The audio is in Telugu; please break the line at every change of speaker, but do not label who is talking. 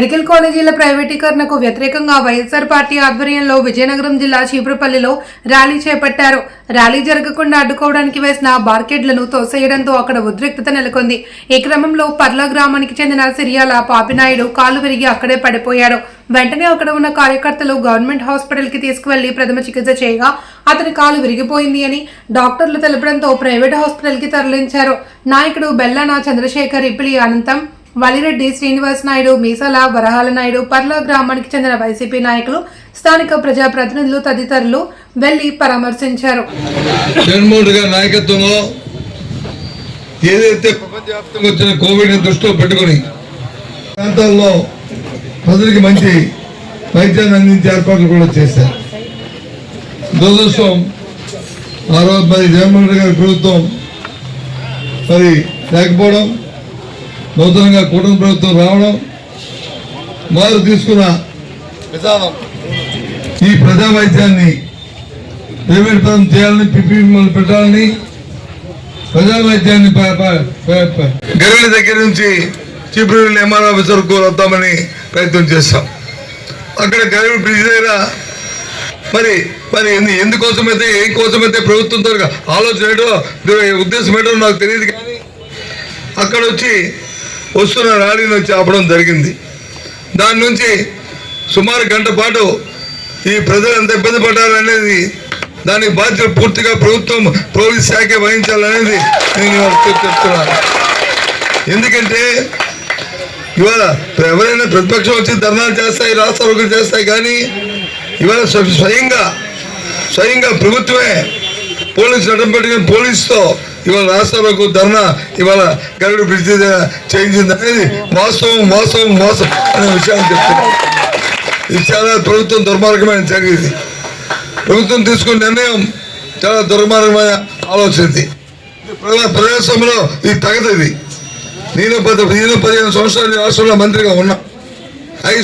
మెడికల్ కాలేజీల ప్రైవేటీకరణకు వ్యతిరేకంగా వైఎస్ఆర్ పార్టీ ఆధ్వర్యంలో విజయనగరం జిల్లా చీపురుపల్లిలో ర్యాలీ చేపట్టారు. ర్యాలీ జరగకుండా అడ్డుకోవడానికి వేసిన బార్కెడ్లను తోసేయడంతో అక్కడ ఉద్రిక్తత నెలకొంది. ఈ క్రమంలో పర్ల గ్రామానికి చెందిన సిరియాల పాపినాయుడు కాలు విరిగి అక్కడే పడిపోయాడు. వెంటనే అక్కడ ఉన్న కార్యకర్తలు గవర్నమెంట్ హాస్పిటల్కి తీసుకువెళ్ళి ప్రథమ చికిత్స చేయగా అతని కాలు విరిగిపోయింది అని డాక్టర్లు తెలపడంతో ప్రైవేట్ హాస్పిటల్కి తరలించారు. నాయకుడు బెల్లాన చంద్రశేఖర్ ఇప్పిలి అనంతం వలిరెడ్డి శ్రీనివాస్ నాయుడు మీసాల వరహాల నాయుడు పర్ల గ్రామానికి చెందిన వైసీపీ నాయకులు స్థానిక ప్రజాప్రతినిధులు తదితరులు వెళ్ళి పరామర్శించారు.
నాయకత్వంలో ఏదైతే ప్రపంచవ్యాప్తంగా వచ్చిన కోవిడ్ దృష్టిలో పెట్టుకుని ప్రాంతాల్లో ప్రజలకి మంచి వైద్యాన్ని అందించే ఏర్పాట్లు కూడా చేశారు. దురదృష్టం ఆ రోజు మరి జగన్మోహన్ రెడ్డి గారి ప్రభుత్వం మరి లేకపోవడం నూతనంగా కూటమి ప్రభుత్వం రావడం వారు తీసుకున్న విధానం. ఈ ప్రజా వైద్యాన్ని ప్రైవేట్ పరం చేయాలని పిపి పెట్టాలని ప్రజా వైద్యాన్ని గర్భిణి దగ్గర నుంచి చీపురు ఎంఆర్ ఆఫీస్ వరకు వద్దామని ప్రయత్నం చేస్తాం. అక్కడ గర్భిణి బ్రిడ్జ్ దగ్గర మరి మరి ఎందు- ఎందుకోసమైతే ఏం కోసమైతే ప్రభుత్వంతో ఆలోచన ఏంటో ఉద్దేశం ఏంటో నాకు తెలియదు కానీ అక్కడ వచ్చి వస్తున్న ర్యాలీని నుంచి ఆపడం జరిగింది. దాని నుంచి సుమారు గంట పాటు ఈ ప్రజలు ఎంత ఇబ్బంది పడ్డారనేది దానికి బాధ్యత పూర్తిగా ప్రభుత్వం పోలీస్ శాఖ వహించాలనేది నేను చెప్తున్నాను. ఎందుకంటే ఇవాళ ఎవరైనా ప్రతిపక్షం వచ్చి ధర్నాలు చేస్తాయి రాష్ట్రాలు చేస్తాయి కానీ ఇవాళ స్వయంగా స్వయంగా ప్రభుత్వమే పోలీసు అడ్డం పెట్టుకుని పోలీసుతో ఇవాళ రాష్ట్రాలకు ధర్నా ఇవాళ గరుడు బ్రిడ్జ్ చేయించింది అనేది వాస్తవం వాస్తవం మోసం అనే విషయాన్ని చెప్తున్నాను. ఇది చాలా ప్రభుత్వం దుర్మార్గమైన చర్య ఇది. ప్రభుత్వం తీసుకున్న నిర్ణయం చాలా దుర్మార్గమైన ఆలోచన ఇది. ప్రజాస్వామ్యంలో ఇది తగదు ఇది. నేను పది నేను పదిహేను సంవత్సరాలు రాష్ట్రంలో మంత్రిగా ఉన్నా. ఐదు